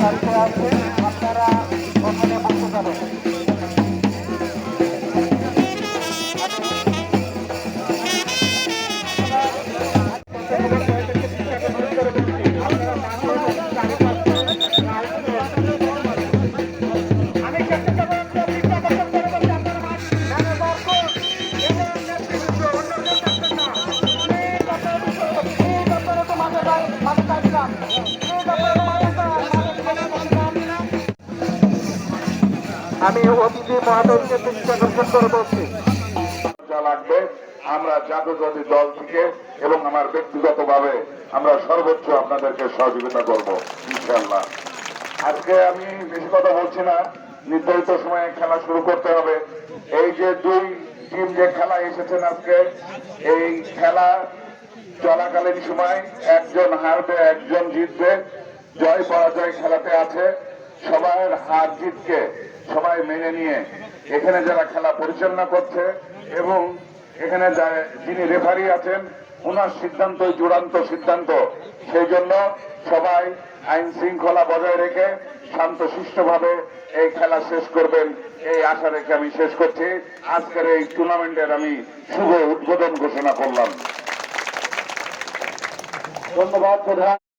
দাঁড়িয়ে আছে আপনারা ওখানে বসে যাবেন Thank you. আমি অতিথি মহাদলকে আকর্ষণ করে বলছি। লাগবে, আমরা জাতীয়তাবাদী দল থেকে এবং আমার ব্যক্তিগতভাবে আমরা সর্বোচ্চ আপনাদেরকে সহযোগিতা করব, ইনশাআল্লাহ। আজকে আমি বেশি কথা বলছি না, নির্ধারিত সময়ে খেলা শুরু করতে হবে। এই যে দুই টিম যে খেলা এসেছেন আজকে, এই খেলা চলাকালীন সময় একজন হারবে, একজন জিতবে। জয় পরাজয় খেলাতে আছে। সবার হার জিতকে সবাই মেনে নিয়ে এখানে যারা খেলা পরিচালনা করছে এবং এখানে যিনি রেফারি আছেন ওনার সিদ্ধান্ত, চূড়ান্ত সিদ্ধান্ত, সেই জন্য সবাই আইন শৃঙ্খলা বজায় রেখে শান্ত সুষ্ঠুভাবে এই খেলা শেষ করবেন, এই আশা রেখে আমি শেষ করছি। আজকের এই টুর্নামেন্টের আমি শুভ উদ্বোধন ঘোষণা করলাম। ধন্যবাদ, প্রধান।